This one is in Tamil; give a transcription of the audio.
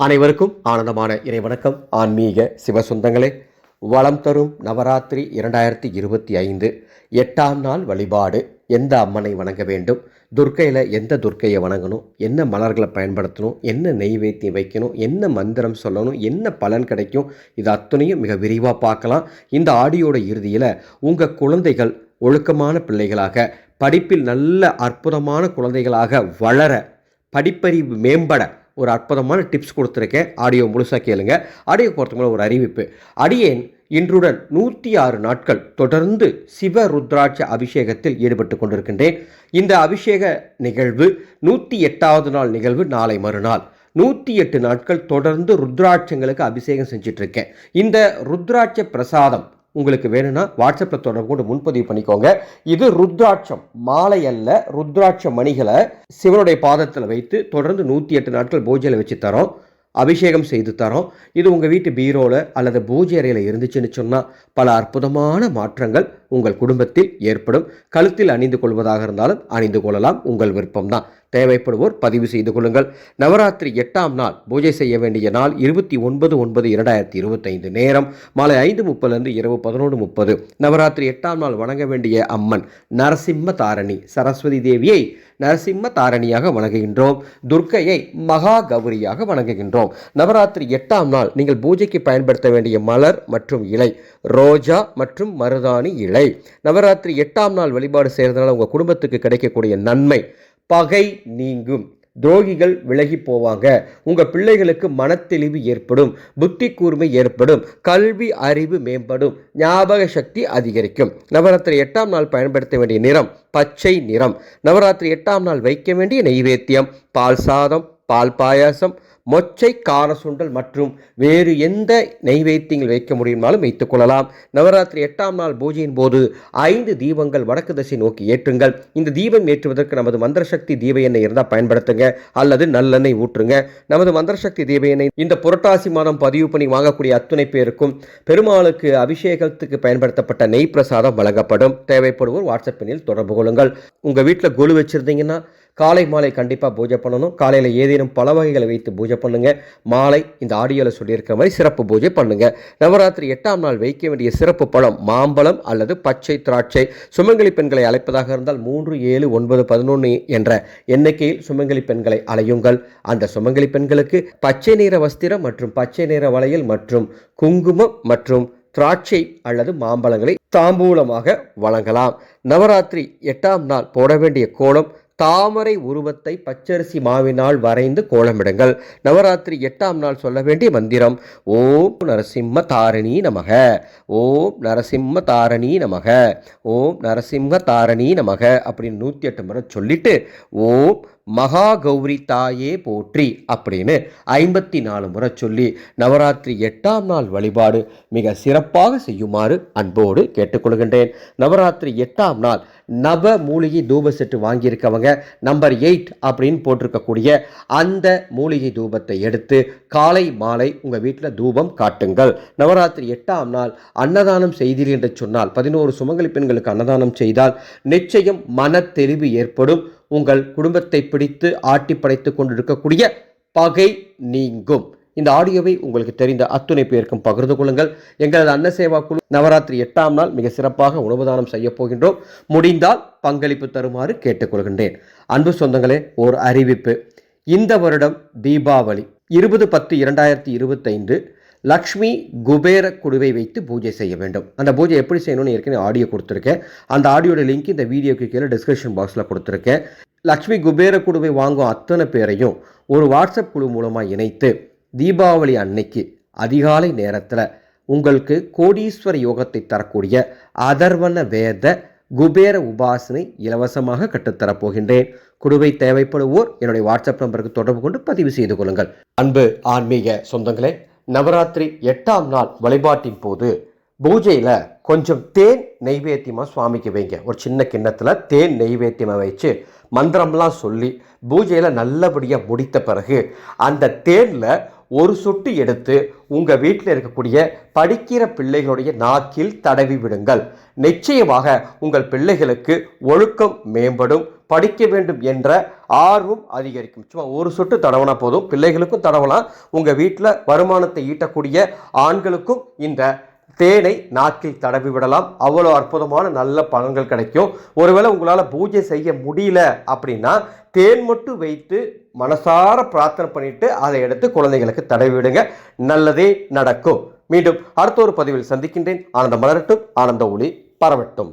அனைவருக்கும் ஆனந்தமான இறை வணக்கம் ஆன்மீக சிவசொந்தங்களே வளம் தரும் நவராத்திரி இரண்டாயிரத்தி இருபத்தி ஐந்து எட்டாம் நாள் வழிபாடு. எந்த அம்மனை வணங்க வேண்டும்? துர்க்கையில் எந்த துர்க்கையை வணங்கணும்? என்ன மலர்களை பயன்படுத்தணும்? என்ன நெய்வேத்தியம் வைக்கணும்? என்ன மந்திரம் சொல்லணும்? என்ன பலன் கிடைக்கும்? இது அத்தனையும் மிக விரிவாக பார்க்கலாம். இந்த ஆடியோட இறுதியில் உங்கள் குழந்தைகள் ஒழுக்கமான பிள்ளைகளாக படிப்பில் நல்ல அற்புதமான குழந்தைகளாக வளர படிப்பறிவு மேம்பட ஒரு அற்புதமான டிப்ஸ் கொடுத்துருக்கேன். ஆடியோ முழுசாக கேளுங்க. ஆடியோ போகிறதுக்கு ஒரு அறிவிப்பு. அடியேன் இன்றுடன் நூற்றி ஆறு நாட்கள் தொடர்ந்து சிவ ருத்ராட்ச அபிஷேகத்தில் ஈடுபட்டு கொண்டிருக்கின்றேன். இந்த அபிஷேக நிகழ்வு நூற்றி எட்டாவது நாள் நிகழ்வு நாளை மறுநாள். நூற்றி எட்டு நாட்கள் தொடர்ந்து ருத்ராட்சங்களுக்கு அபிஷேகம் செஞ்சிட்ருக்கேன் இந்த ருத்ராட்ச பிரசாதம் உங்களுக்கு வேணும்னா வாட்ஸ்அப்பில் தொடர்பு கொண்டு முன்பதிவு பண்ணிக்கோங்க. இது ருத்ராட்சம். மாலை அல்ல ருத்ராட்ச மணிகளை சிவனுடைய பாதத்தில் வைத்து தொடர்ந்து நூற்றி எட்டு நாட்கள் பூஜையில் வச்சு தரோம். அபிஷேகம் செய்து தரோம். இது உங்கள் வீட்டு பீரோவில் அல்லது பூஜை அறையில் இருந்துச்சுன்னு சொன்னால் பல அற்புதமான மாற்றங்கள் உங்கள் குடும்பத்தில் ஏற்படும். கழுத்தில் அணிந்து கொள்வதாக இருந்தாலும் அணிந்து கொள்ளலாம். உங்கள் விருப்பம்தான். தேவைப்படுவோர் பதிவு செய்து கொள்ளுங்கள். நவராத்திரி எட்டாம் நாள் பூஜை செய்ய வேண்டிய நாள் இருபத்தி ஒன்பது ஒன்பது இரண்டாயிரத்தி இருபத்தைந்து நேரம் மாலை ஐந்து முப்பதுலேருந்து இரவு பதினொன்று முப்பது. நவராத்திரி எட்டாம் நாள் வணங்க வேண்டிய அம்மன் நரசிம்ம தாரணி சரஸ்வதி தேவியை நரசிம்ம தாரணியாக வணங்குகின்றோம். துர்க்கையை மகா கௌரியாக வணங்குகின்றோம். நவராத்திரி எட்டாம் நாள் நீங்கள் பூஜைக்கு பயன்படுத்த வேண்டிய மலர் மற்றும் இலை ரோஜா மற்றும் மருதாணி இலை. நவராத்திரி எட்டாம் நாள் வழிபாடு செய்கிறதுனால உங்கள் குடும்பத்துக்கு கிடைக்கக்கூடிய நன்மை பகை நீங்கும். துரோகிகள் விலகி போவாங்க. உங்கள் பிள்ளைகளுக்கு மனத்தெளிவு ஏற்படும். புத்தி கூர்மை ஏற்படும். கல்வி அறிவு மேம்படும். ஞாபக சக்தி அதிகரிக்கும். நவராத்திரி எட்டாம் நாள் பயன்படுத்த வேண்டிய நிறம் பச்சை நிறம். நவராத்திரி எட்டாம் நாள் வைக்க வேண்டிய நெய்வேத்தியம் பால் சாதம் பால் பாயாசம் மொச்சை கார சுண்டல் மற்றும் வேறு எந்த நெய்வேத்தியங்கள் வைக்க முடியுமாலும் வைத்துக் கொள்ளலாம். நவராத்திரி எட்டாம் நாள் பூஜையின் போது ஐந்து தீபங்கள் வடக்கு திசை நோக்கி ஏற்றுங்கள். இந்த தீபம் ஏற்றுவதற்கு நமது மந்திர சக்தி தீப எண்ணெய் இருந்தால் பயன்படுத்துங்க அல்லது நல்லெண்ணெய் ஊற்றுங்க. நமது மந்திர சக்தி தீப எண்ணெய் இந்த புரட்டாசி மாதம் பதிவு பண்ணி வாங்கக்கூடிய அத்துணை பேருக்கும் பெருமாளுக்கு அபிஷேகத்துக்கு பயன்படுத்தப்பட்ட நெய் பிரசாதம் வழங்கப்படும். தேவைப்படுவோர் வாட்ஸ்அப் எண்ணில் தொடர்பு கொள்ளுங்கள். உங்கள் வீட்டில் கொலு வச்சுருந்தீங்கன்னா காலை மாலை கண்டிப்பாக பூஜை பண்ணணும். காலையில் ஏதேனும் பல வகைகளை வைத்து பூஜை பண்ணுங்கள் மாலை இந்த ஆடியோவில் சொல்லியிருக்கிற மாதிரி சிறப்பு பூஜை பண்ணுங்கள் நவராத்திரி எட்டாம் நாள் வைக்க வேண்டிய சிறப்பு பழம் மாம்பழம் அல்லது பச்சை திராட்சை. சுமங்கலி பெண்களை அழைப்பதாக இருந்தால் மூன்று ஏழு ஒன்பது பதினொன்று என்ற எண்ணிக்கையில் சுமங்கலி பெண்களை அலையுங்கள் அந்த சுமங்கலி பெண்களுக்கு பச்சை நிற வஸ்திரம் மற்றும் பச்சை நிற வளையல் மற்றும் குங்குமம் மற்றும் திராட்சை அல்லது மாம்பழங்களை தாம்பூலமாக வழங்கலாம். நவராத்திரி எட்டாம் நாள் போட வேண்டிய கோலம் தாமரை உருவத்தை பச்சரிசி மாவினால் வரைந்து கோலமிடுங்கள். நவராத்திரி எட்டாம் நாள் சொல்ல வேண்டிய மந்திரம். ஓம் நரசிம்ம தாரணி நமக. ஓம் நரசிம்ம தாரணி நமக. ஓம் நரசிம்ம தாரணி நமக அப்படின்னு நூற்றி எட்டு முறை சொல்லிட்டு ஓம் மகா கௌரி தாயே போற்றி அப்படின்னு ஐம்பத்தி நாலு முறை சொல்லி நவராத்திரி எட்டாம் நாள் வழிபாடு மிக சிறப்பாக செய்யுமாறு அன்போடு கேட்டுக்கொள்கின்றேன். நவராத்திரி எட்டாம் நாள் நவ மூலிகை தூப செட்டு வாங்கியிருக்கவங்க நம்பர் எயிட் அப்படின்னு போட்டிருக்கக்கூடிய அந்த மூலிகை தூபத்தை எடுத்து காலை மாலை உங்கள் வீட்டில் தூபம் காட்டுங்கள். நவராத்திரி எட்டாம் நாள் அன்னதானம் செய்தீர்கள் என்று சொன்னால் பதினோரு சுமங்கலி பெண்களுக்கு அன்னதானம் செய்தால் நிச்சயம் மன தெளிவு ஏற்படும். உங்கள் குடும்பத்தை பிடித்து ஆட்டி படைத்து கொண்டிருக்கக்கூடிய பகை நீங்கும். இந்த ஆடியோவை உங்களுக்கு தெரிந்த அத்துணை பேருக்கும் பகிர்ந்து கொள்ளுங்கள். எங்களது அன்ன சேவா குழு நவராத்திரி எட்டாம் நாள் மிக சிறப்பாக உணவு தானம் செய்ய போகின்றோம். முடிந்தால் பங்களிப்பு தருமாறு கேட்டுக்கொள்கின்றேன் அன்பு சொந்தங்களே ஓர் அறிவிப்பு. இந்த வருடம் தீபாவளி இருபது பத்து இரண்டாயிரத்தி இருபத்தைந்து லக்ஷ்மி குபேர குடுவை வைத்து பூஜை செய்ய வேண்டும். அந்த பூஜை எப்படி செய்யணும்னு ஏற்கனவே ஆடியோ கொடுத்துருக்கேன். அந்த ஆடியோட லிங்க் இந்த வீடியோக்கு கீழே டிஸ்கிரிப்ஷன் பாக்ஸில் கொடுத்துருக்கேன். லக்ஷ்மி குபேர குடுவை வாங்கும் அத்தனை பேரையும் ஒரு வாட்ஸ்அப் குழு மூலமாக இணைத்து தீபாவளி அன்னைக்கு அதிகாலை நேரத்தில் உங்களுக்கு கோடீஸ்வர யோகத்தை தரக்கூடிய அதர்வன வேத குபேர உபாசனை இலவசமாக கற்றுத்தரப் போகின்றேன். குடுவை தேவைப்படுவோர் என்னுடைய வாட்ஸ்அப் நம்பருக்கு தொடர்பு கொண்டு பதிவு செய்து கொள்ளுங்கள். அன்பு ஆன்மீக சொந்தங்களே நவராத்திரி எட்டாம் நாள் வழிபாட்டின் போது பூஜையில் கொஞ்சம் தேன் நெய்வேத்தியமாக சுவாமிக்கு வைங்க. ஒரு சின்ன கிண்ணத்தில் தேன் நெய்வேத்தியமாக வச்சு மந்திரம்லாம் சொல்லி பூஜையில் நல்லபடியாக முடித்த பிறகு அந்த தேனில் ஒரு சொட்டு எடுத்து உங்கள் வீட்டில் இருக்கக்கூடிய படிக்கிற பிள்ளைகளுடைய நாக்கில் தடவி விடுங்கள். நிச்சயமாக உங்கள் பிள்ளைகளுக்கு ஒழுக்கம் மேம்படும் படிக்க வேண்டும் என்ற ஆர்வம் அதிகரிக்கும். சும்மா ஒரு சொட்டு தடவனா போதும். பிள்ளைகளுக்கும் தடவலாம். உங்கள் வீட்டில் வருமானத்தை ஈட்டக்கூடிய ஆண்களுக்கும் இந்த தேனை நாக்கில் தடவி விடலாம். அவ்வளோ அற்புதமான நல்ல பலன்கள் கிடைக்கும். ஒருவேளை உங்களால் பூஜை செய்ய முடியல அப்படின்னா தேன் மட்டும் வைத்து மனசார பிரார்த்தனை பண்ணிட்டு அதை எடுத்து குழந்தைகளுக்கு தடவி விடுங்க. நல்லதே நடக்கும். மீண்டும் அடுத்த ஒரு பதிவில் சந்திக்கின்றேன். ஆனந்த மலரட்டும். ஆனந்த ஒளி பரவட்டும்.